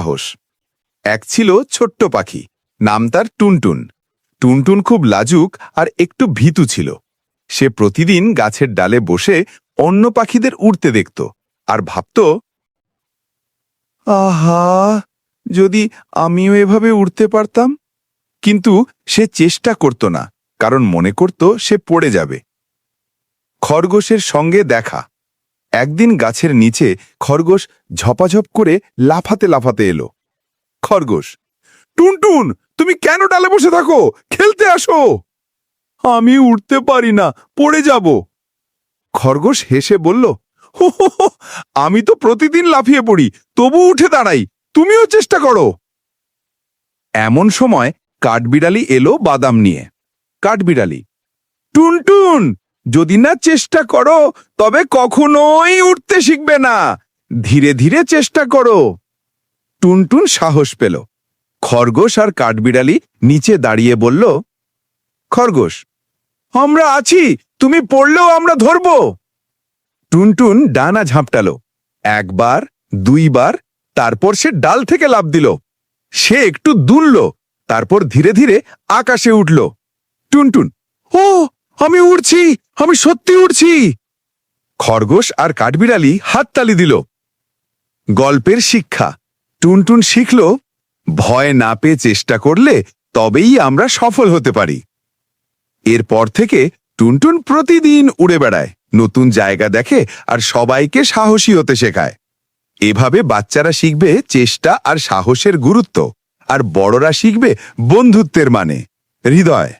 সাহস। এক ছিল ছোট্ট পাখি, নাম তার টুনটুন। টুনটুন খুব লাজুক আর একটু ভীতু ছিল। সে প্রতিদিন গাছের ডালে বসে অন্য পাখিদের উড়তে দেখত আর ভাবত, আহা, যদি আমিও এভাবে উড়তে পারতাম? কিন্তু সে চেষ্টা করত না, কারণ মনে করত সে পড়ে যাবে। খরগোশের সঙ্গে দেখা একদিন গাছের নিচে খরগোশ ঝপাঝপ করে লাফাতে লাফাতে এলো। খরগোশ, টুনটুন, তুমি কেন ডালে বসে থাকো? খেলতে আসো। আমি উঠতে পারি না, পড়ে যাব। খরগোশ হেসে বলল হো, আমি তো প্রতিদিন লাফিয়ে পড়ি, তবু উঠে দাঁড়াই, তুমিও চেষ্টা করো। এমন সময় কাঠবিড়ালি এলো বাদাম নিয়ে। কাঠবিড়ালি, টুনটুন যদি না চেষ্টা করো, তবে কখনোই উঠতে শিখবে না। ধীরে ধীরে চেষ্টা করো। টুনটুন সাহস পেল। খরগোশ আর কাঠবিড়ালি নিচে দাঁড়িয়ে বলল, খরগোশ, আমরা আছি, তুমি পড়লেও আমরা ধরব। টুনটুন ডানা ঝাঁপটাল। একবার, দুইবার, তারপর সে ডাল থেকে লাফ দিল। সে একটু দুলল, তারপর ধীরে ধীরে আকাশে উঠল। টুনটুন, ও, আমি উড়ছি আমি সত্যি উঠছি। খরগোশ আর কাঠবিড়ালি হাততালি দিল। গল্পের শিক্ষা। টুনটুন শিখল, ভয় না পেয়ে চেষ্টা করলে তবেই আমরা সফল হতে পারি। এরপর থেকে টুনটুন প্রতিদিন উড়ে বেড়ায়, নতুন জায়গা দেখে আর সবাইকে সাহসী হতে শেখায়। এভাবে বাচ্চারা শিখবে চেষ্টা আর সাহসের গুরুত্ব, আর বড়রা শিখবে বন্ধুত্বের মানে হৃদয়।